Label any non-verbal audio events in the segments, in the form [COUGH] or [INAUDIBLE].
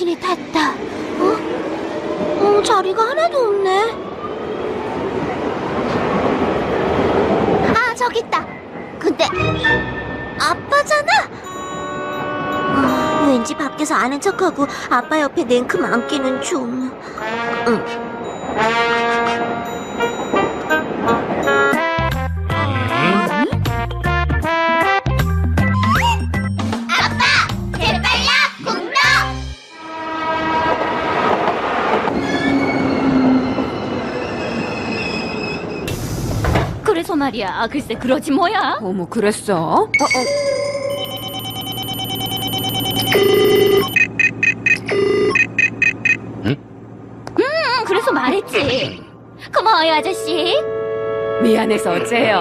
간신히 탔다. 어? 어, 자리가 하나도 없네. 아, 저기 있다. 근데 아빠잖아. 아, 왠지 밖에서 아는 척하고 아빠 옆에 냉큼 앉기는 좀. 응. 말이야. 글쎄 그러지 뭐야. 어머 그랬어? 응, 그래서 말했지. 고마워요 아저씨. 미안해서 어째요?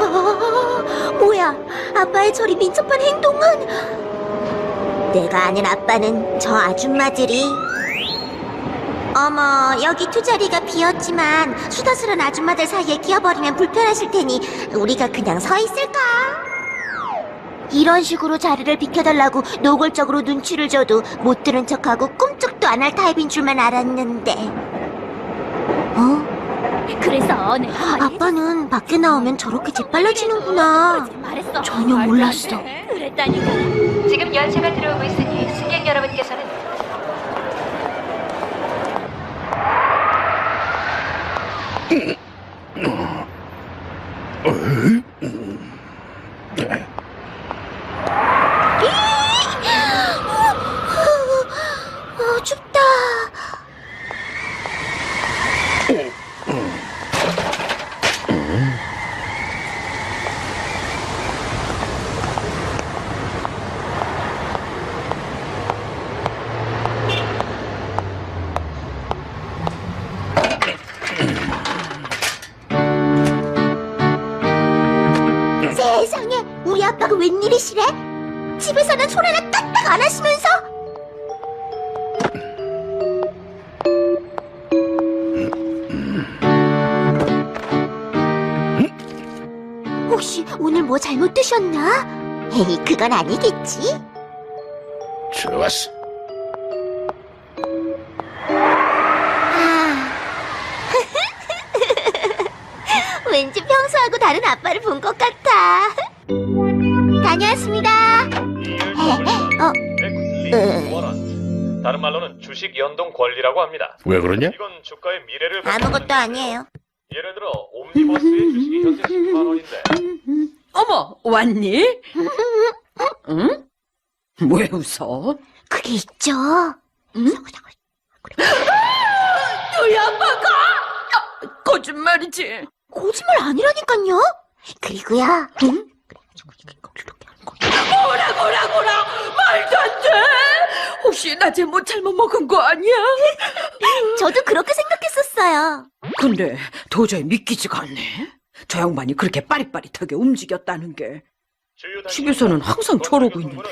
아, 뭐야? 아빠의 저리 민첩한 행동은? 내가 아는 아빠는 저 아줌마들이 어머 여기 두 자리가 비었지만 수다스런 아줌마들 사이에 끼어버리면 불편하실 테니 우리가 그냥 서 있을까? 이런 식으로 자리를 비켜달라고 노골적으로 눈치를 줘도 못 들은 척하고 꿈쩍도 안 할 타입인 줄만 알았는데 어? 그래서 말했- 아빠는 밖에 나오면 저렇게 재빨라지는구나. 전혀 몰랐어 그랬다니까. 지금 열차가 들어오고 있으니 승객 여러분께서는 웬일이시래? 집에서는 손 하나 까딱 안 하시면서? 혹시 오늘 뭐 잘못 드셨나? 에이, 그건 아니겠지? 좋았어. 아. [LAUGHS] 왠지 평소하고 다른 아빠를 본 것 같아. 다녀왔습니다. 어, 워런트. 다른 말로는 주식 연동 권리라고 합니다. 왜 그러냐? 이건 주가의 미래를 아무것도 아니에요. 예를 들어 옴니버스의 주식이 현재 10만 원인데 어머 왔니? 응? 왜 웃어? 그게 있죠. 너희 아빠가 아, 거짓말이지. 거짓말 아니라니까요. 그리고요. 응? 뭐라 뭐라 뭐라 말도 안 돼. 혹시 나 제뭐 잘못 먹은 거 아니야? [LAUGHS] 저도 그렇게 생각했었어요. 근데 도저히 믿기지가 않네. 저 양반이 그렇게 빠릿빠릿하게 움직였다는 게 집에서는 항상 저러고 있는데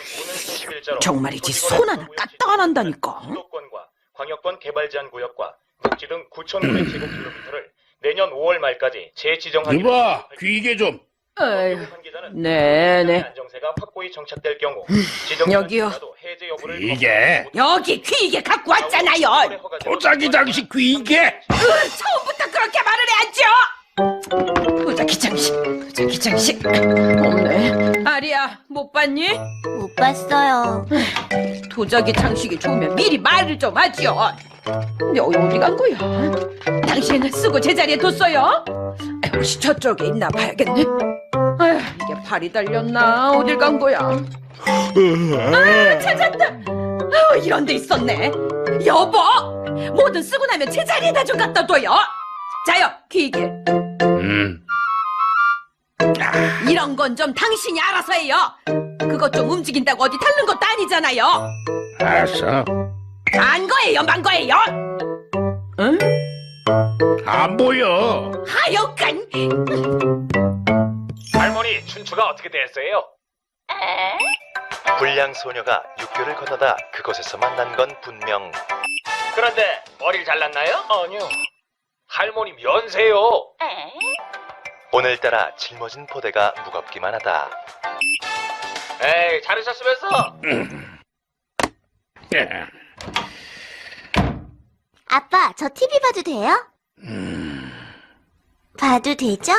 정말이지 손 하나 까딱 안 한다니까. 수도권과 광역권 개발 제한 구역과 녹지 등 9,900제곱킬로미터를 내년 5월 말까지 재지정하기로 이봐, 귀게 좀. 한기자는 네네. 안정세가 확고히 정착될 경우 지정 여기요. 해제 여부를 이게 여기 귀이게 갖고 왔잖아요. 도자기 장식 귀게. 처음부터 그렇게 말을 해야죠. 도자기 장식, 도자기 장식. 없네. 아리야, 못 봤니? 못 봤어요. 도자기 장식이 좋으면 미리 말을 좀 하지요. 근데 어디 간 거야? 당신은 쓰고 제자리에 뒀어요? 혹시 저쪽에 있나 봐야겠네. 아휴, 이게 발이 달렸나? 어딜 간 거야? 아, 찾았다. 아유, 이런 데 있었네. 여보, 뭐든 쓰고 나면 제자리에다 좀 갖다 둬요. 자요, 귀이게. 음, 이런 건 좀 당신이 알아서 해요. 그것 좀 움직인다고 어디 닳는 것도 아니잖아요. 알았어. 안 거예요, 만 거예요. 응? 안 보여. 하여간 할머니 춘추가 어떻게 됐어요? 불량 소녀가 육교를 건너다 그곳에서 만난 건 분명. 그런데 머리를 잘랐나요? 아니요. 할머니 면세요. 오늘따라 짊어진 포대가 무겁기만 하다. 에이, 자르셨으면서? 아빠, 저 TV 봐도 돼요? 봐도 되죠?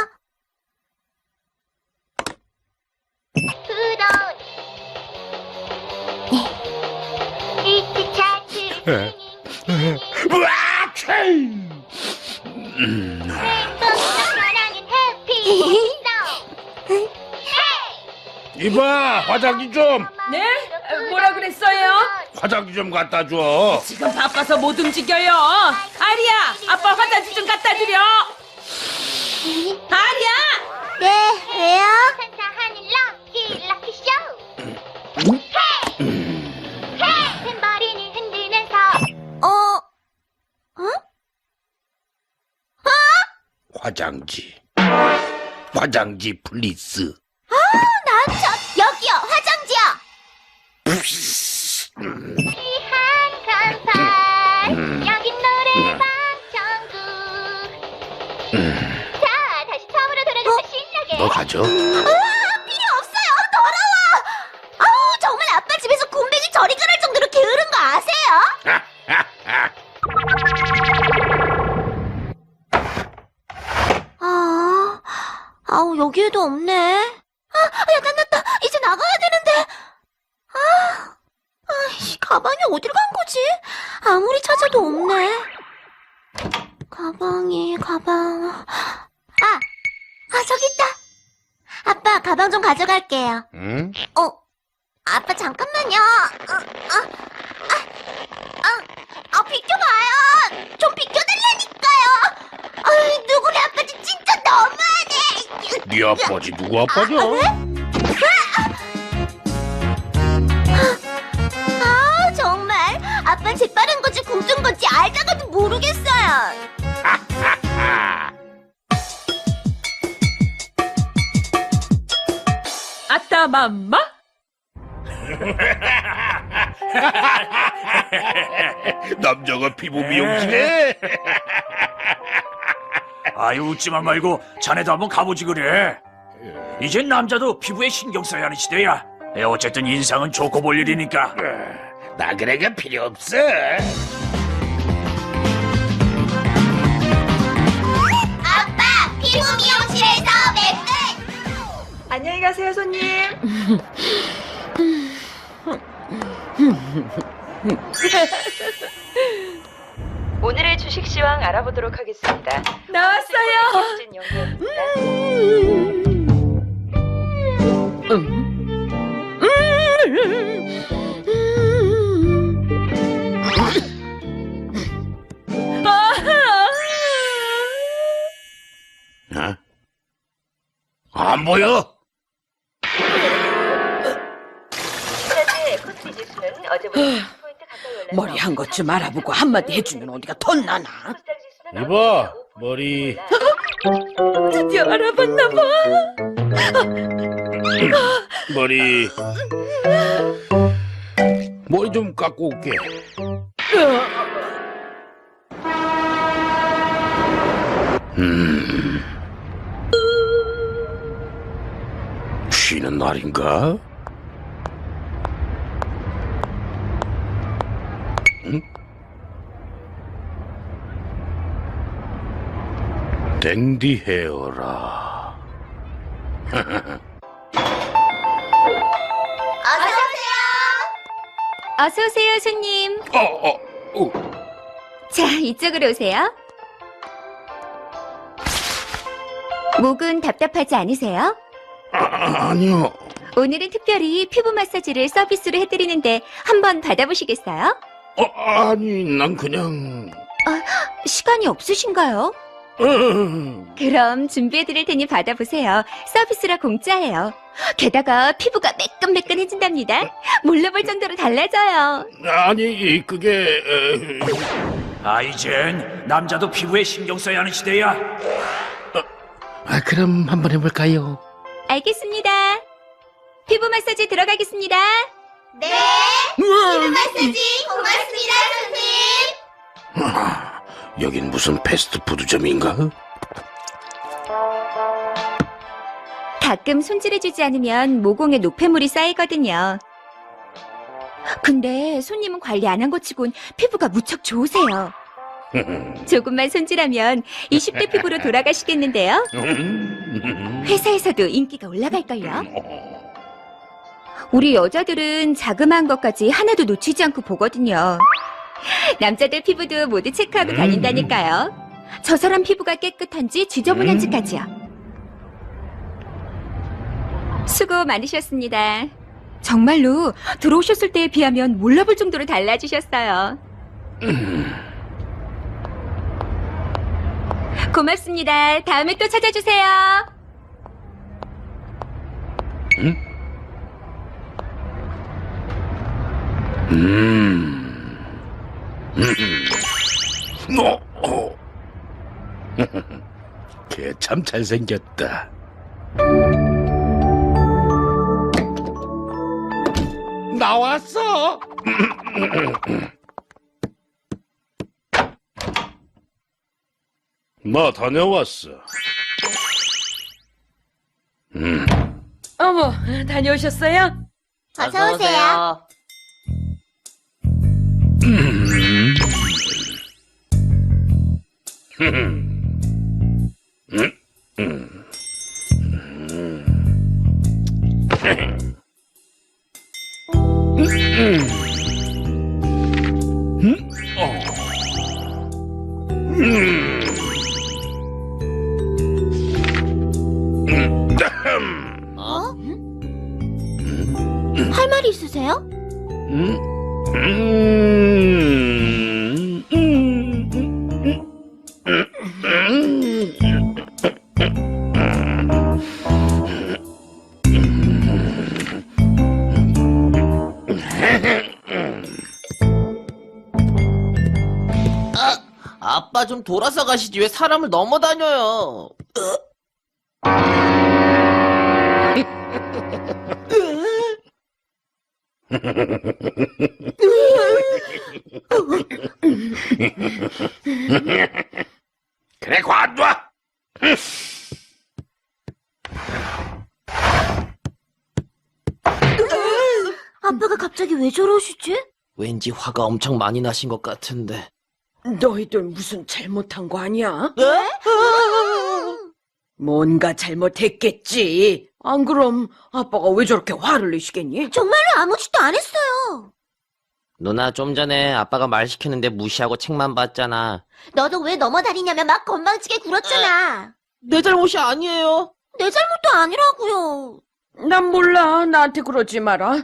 부러운 히트 차트를 으악! 사 이봐, 화장지 좀, 네? 뭐라 그랬어요? 화장지 좀 갖다 줘. 지금 바빠서 못 움직여요. 아리야, 아빠 화장지 좀 갖다 드려. 아리야, 네, 왜요? 산타하는 럭키 럭키 쇼 헤이 헤이 큰 머리를 흔들면서 어, 화장지. 화장지 플리스. 한 간판 여긴 노래방 천국 자 다시 처음으로 돌아가서 신나게 너 가져. 아, 필요 없어요! 더러워! 아우, 정말 아빠 집에서 곰뱅이 저리 그럴 정도로 게으른 거 아세요? [LAUGHS] 아, 아우, 여기에도 없네. 아, 야, 나, 나, 나, 이제 나가야 되는데. 아, 아이씨, 가방이 어딜 간 거지? 아무리 찾아도 없네. 가방이, 가방. 아, 아, 저기 있다. 아빠, 가방 좀 가져갈게요. 응? 어, 아빠 잠깐만요. 어, 어, 아, 아, 아, 비켜봐요. 좀 비켜달라니까요. 아이, 누구네 아빠지 진짜 너무하네. 네 아빠지 누구 아빠냐? 아, 아빠 재빠른 건지 공중 건지 알다가도 모르겠어요. [LAUGHS] 아따 맘마. [LAUGHS] 남자가 피부 미용실에? [LAUGHS] 아유 웃지만 말고 자네도 한번 가보지 그래 이젠 남자도 피부에 신경 써야 하는 시대야 에, 어쨌든 인상은 좋고 볼 일이니까 나 그래가 필요 없어. 아빠, 피부 미용실에서 맥끝. 안녕히 가세요, 손님. 오늘의 주식시황 알아보도록 하겠습니다. 나왔어요. 김진 연구원입니다. 어? 안 보여? 현재 코스피 지 수는 어제보다 10포인트 가까이 올라서 머리 한 것 좀 알아보고 한마디 해주면 어디가 덧나나. 코스닥 지 수는 이봐, 어제보다 머리. 5% [LAUGHS] 올라 드디어 알아봤나 봐. [LAUGHS] 머리. 머리 좀 깎고 올게. 음. 쉬는 날인가? 응? 댕디 헤어라. [LAUGHS] 어서 오세요, 손님. 어, 어, 어. 자, 이쪽으로 오세요. 목은 답답하지 않으세요? 아, 아니요. 오늘은 특별히 피부 마사지를 서비스로 해드리는데 한번 받아보시겠어요? 어, 아니, 난 그냥. 시간이 없으신가요? 음, 그럼 준비해드릴 테니 받아보세요. 서비스라 공짜예요. 게다가 피부가 매끈매끈해진답니다. 몰라볼 정도로 달라져요. 아니, 그게. 에, 아 이젠 남자도 피부에 신경 써야 하는 시대야 아, 그럼 한번 해볼까요? 알겠습니다. 피부 마사지 들어가겠습니다. 네, 마사지 고맙습니다, 선생님. 여긴 무슨 패스트푸드점인가? 가끔 손질해주지 않으면 모공에 노폐물이 쌓이거든요. 근데 손님은 관리 안 한 것 치곤 피부가 무척 좋으세요. [LAUGHS] 조금만 손질하면 20대 피부로 돌아가시겠는데요. 회사에서도 인기가 올라갈걸요. 우리 여자들은 자그마한 것까지 하나도 놓치지 않고 보거든요. 남자들 피부도 모두 체크하고 다닌다니까요. 저 사람 피부가 깨끗한지 지저분한지까지요. 수고 많으셨습니다. 정말로 들어오셨을 때에 비하면 몰라볼 정도로 달라지셨어요. 고맙습니다. 다음에 또 찾아주세요. 음. 음. 어, 어. [LAUGHS] 걔참 잘생겼다. 나왔어. [LAUGHS] 뭐 다녀왔어. 음. 어머, 다녀오셨어요? 어서 오세요. 음. 어? 아빠 좀 돌아서 가시지 왜 사람을 넘어 다녀요? 그래 관둬. 아빠가 갑자기 왜 저러시지? 왠지 화가 엄청 많이 나신 것 같은데. 너희들 무슨 잘못한 거 아니야? 네? 뭔가 잘못했겠지. 안 그럼 아빠가 왜 저렇게 화를 내시겠니? 정말로 아무 짓도 안 했어요. 누나 좀 전에 아빠가 말 시켰는데 무시하고 책만 봤잖아. 너도 왜 넘어다니냐며 막 건방지게 굴었잖아. 내 잘못이 아니에요. 내 잘못도 아니라고요. 난 몰라. 나한테 그러지 마라.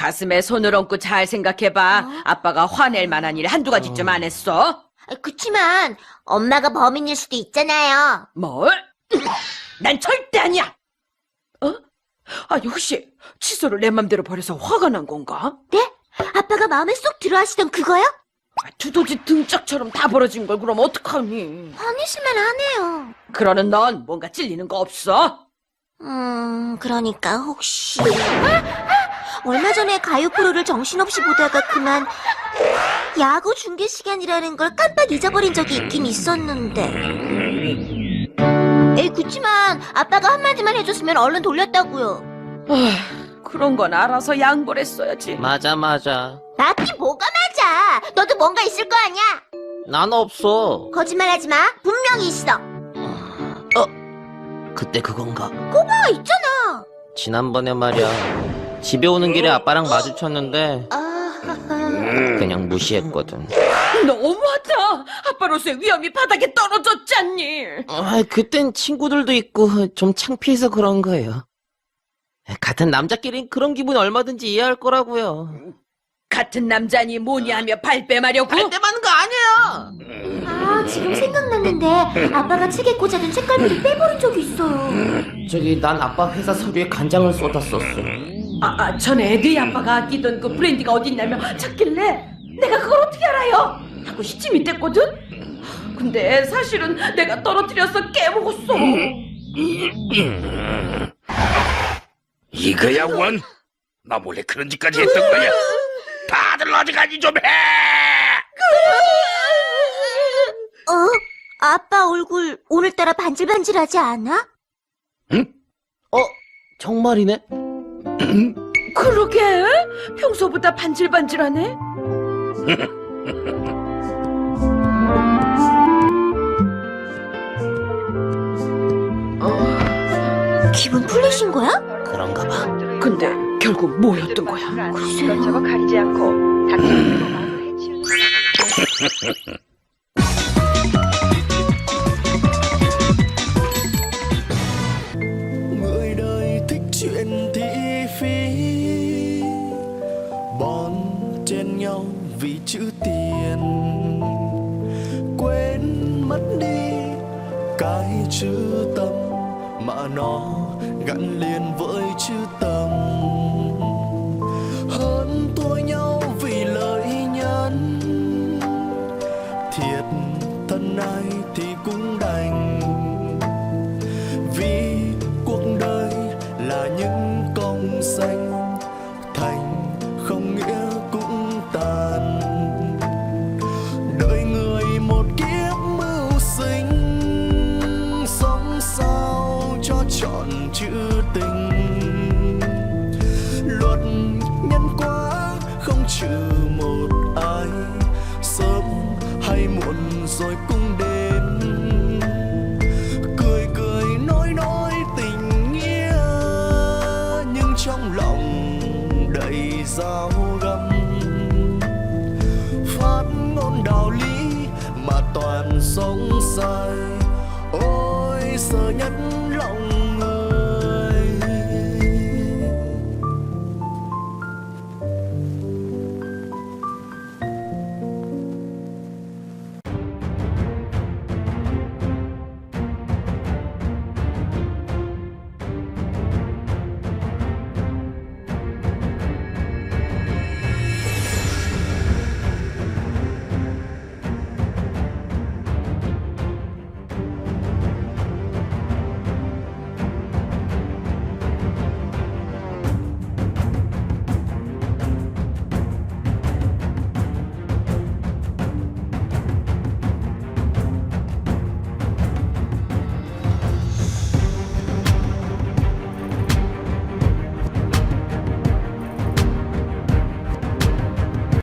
가슴에 손을 얹고 잘 생각해봐. 어? 아빠가 화낼 만한 일 한두 가지쯤 안 했어? 아, 그치만 엄마가 범인일 수도 있잖아요. 뭘? [COUGHS] 난 절대 아니야! 어? 아니, 혹시 칫솔을 내 맘대로 버려서 화가 난 건가? 네? 아빠가 마음에 쏙 들어하시던 그거요? 아, 두더지 등짝처럼 다 벌어진 걸 그럼 어떡하니? 화내실만 하네요. 그러는 넌 뭔가 찔리는 거 없어? 음, 그러니까 혹시 아! 아! 얼마 전에 가요 프로를 정신없이 보다가 그만 야구 중계 시간이라는 걸 깜빡 잊어버린 적이 있긴 있었는데. 에이, 그치만 아빠가 한마디만 해줬으면 얼른 돌렸다고요. 아, 그런 건 알아서 양보를 했어야지. 맞아 맞아. 맞긴 뭐가 맞아. 너도 뭔가 있을 거 아니야. 난 없어. 거짓말하지 마. 분명히 있어. 그때 그건가? 아, 있잖아. 지난번에 말이야. 집에 오는 길에 아빠랑 마주쳤는데 아, 그냥 무시했거든. 너무하다. 아빠로서의 위험이 바닥에 떨어졌잖니. 아, 그땐 친구들도 있고 좀 창피해서 그런 거예요. 같은 남자끼리 그런 기분 얼마든지 이해할 거라고요. 같은 남자니 뭐니 하며 발뺌하려고? 때만은 거 아니에요. 아, 지금 생각났는데 아빠가 책에 꽂아둔 책갈피를 빼버린 적이 있어요. 저기 난 아빠 회사 서류에 간장을 쏟았었어. 아, 아, 전에 네 아빠가 아끼던 그 브랜디가 어딨냐며 찾길래 내가 그걸 어떻게 알아요? 하고 시침이 됐거든? 근데 사실은 내가 떨어뜨려서 깨먹었어. 이거야 원. 나 몰래 그런 짓까지 했던 거야. 다들 어디까지 좀 해. 어? 아빠 얼굴 오늘따라 반질반질하지 않아? 어, 정말이네? [CLEARS THROAT] 그러게 평소보다 반질반질하네. [LAUGHS] 기분 풀리신 거야? 그런가 봐. 근데 결국 뭐였던 거야? 이것저것 가리지 않고 닥치는 [LAUGHS] 마음을 해치우는 [LAUGHS] chữ tâm mà nó gắn liền với chữ all